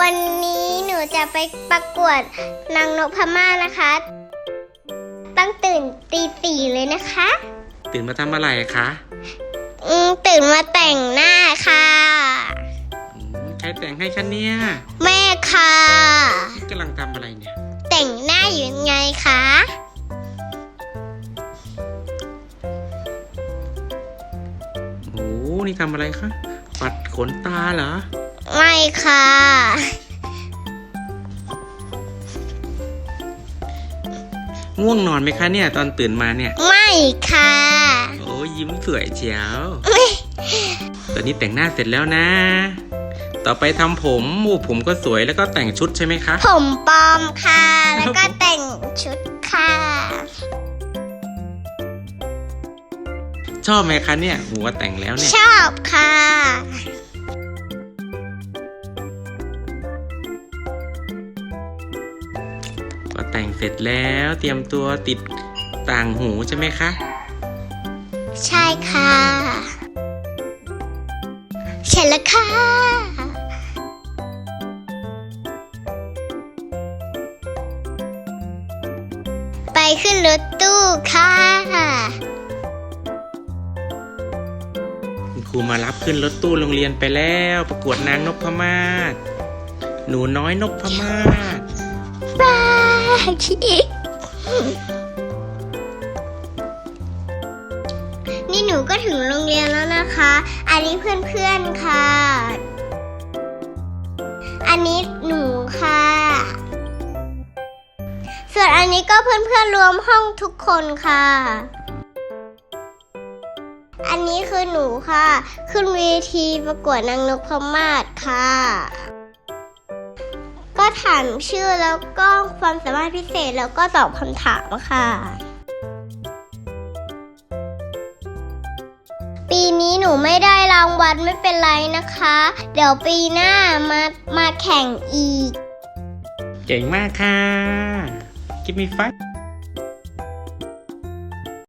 วันนี้หนูจะไปประกวดนางนพม่านะคะ ต้องตื่นตีสี่เลยนะคะ ตื่นมาทำอะไรคะอืมตื่นมาแต่งหน้าค่ะ อืมใครแต่งให้คะเนี่ยแม่ค่ะกำลังทำอะไรเนี่ย แต่งหน้าอยู่ยังไงคะโอ้โหนี่ทำอะไรคะปัดขนตาเหรอ ไม่ค่ะ ง่วงนอนไหมคะเนี่ย ตอนตื่นมาเนี่ย ไม่ค่ะ โอ้ยยิ้มสวยเชียวตอนนี้แต่งหน้าเสร็จแล้วนะ ต่อไปทำผมมูผมก็สวยแล้วก็แต่งชุดใช่ไหมคะ ผมปลอมค่ะ แล้วก็แต่งชุดค่ะ ชอบไหมคะเนี่ยหัวแต่งแล้วเนี่ย ชอบค่ะ แต่งเสร็จแล้วเตรียมตัวติดต่างหูใช่ไหมคะ ใช่ค่ะเสร็จแล้วค่ะ ไปขึ้นรถตู้ค่ะคุณครูมารับขึ้นรถตู้โรงเรียนไปแล้ว ประกวดนางนพมาศหนูน้อยนพมาศ บายนี่หนูก็ถึงโรงเรียนแล้วนะคะ อันนี้เพื่อนๆค่ะ อันนี้หนูค่ะ ส่วนอันนี้ก็เพื่อนๆรวมห้องทุกคนค่ะอันนี้คือหนูค่ะ ขึ้นเวทีประกวดนางนกพมาศค่ะ ถามชื่อแล้วก็ความสามารถพิเศษแล้วก็ตอบคำถามค่ะ ปีนี้หนูไม่ได้รางวัลไม่เป็นไรนะคะ เดี๋ยวปีหน้ามามาแข่งอีก เก่งมากค่ะกิมมี่ฟัก